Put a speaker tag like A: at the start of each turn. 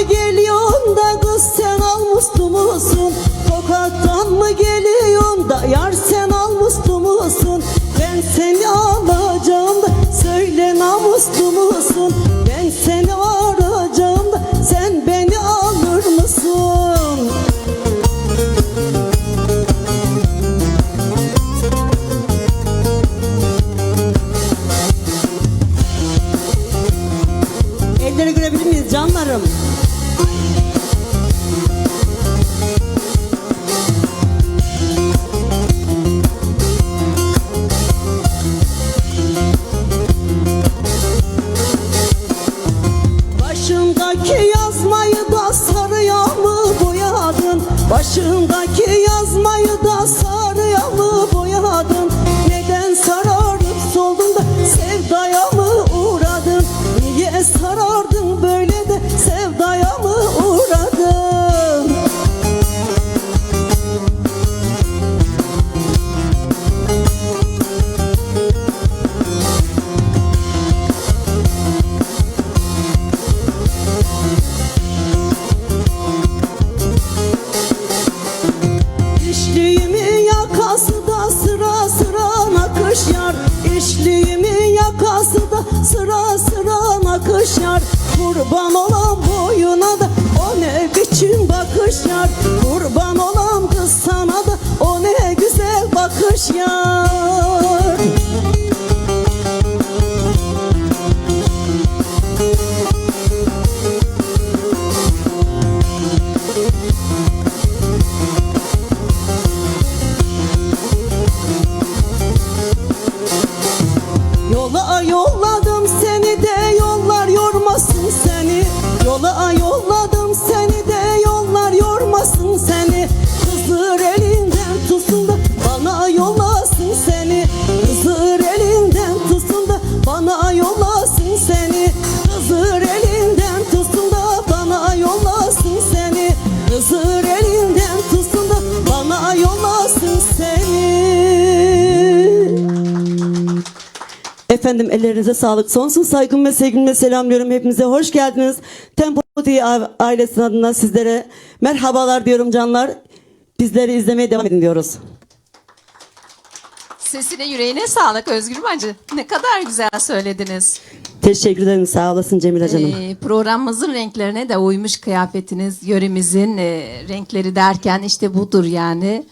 A: mı geliyorsun da kız sen al muslu? Tokattan mı geliyorsun da yar sen al muslu? Ben seni alacağım da söyle namuslu musun? Ben seni arayacağım da sen beni alır mısın? Elleri görebilir miyiz canlarım? Başındaki yazmayı da sarıya mı boyadın? Başındaki yazmayı da sarıya mı boyadın? Neden sararıp soldun da sevdaya mı yar İşliğimin yakası da sıra sıra nakış yar Kurban olan boyuna da o ne biçim bakış yar Kurban olan kız sana da o ne güzel bakış yolladım seni de yollar yormasın seni. Yola yolladım seni de yollar yormasın seni. Kızır elinden tutsun da bana yollasın seni. Kızır elinden tutsun da bana yollasın seni. Kızır elinden tutsun da bana yollasın seni. Kızır elinden tutsun da bana yollasın seni Efendim ellerinize sağlık. Sonsuz saygım ve sevgimle selamlıyorum. Hepinize hoş geldiniz. Tempo TV ailesinin adına sizlere merhabalar diyorum canlar. Bizleri izlemeye devam edin diyoruz.
B: Sesine yüreğine sağlık Özgür Bacı. Ne kadar güzel söylediniz.
A: Teşekkür ederim. Sağ olasın Cemile canım.
B: Ee, programımızın renklerine de uymuş kıyafetiniz, yöremizin e, renkleri derken işte budur yani.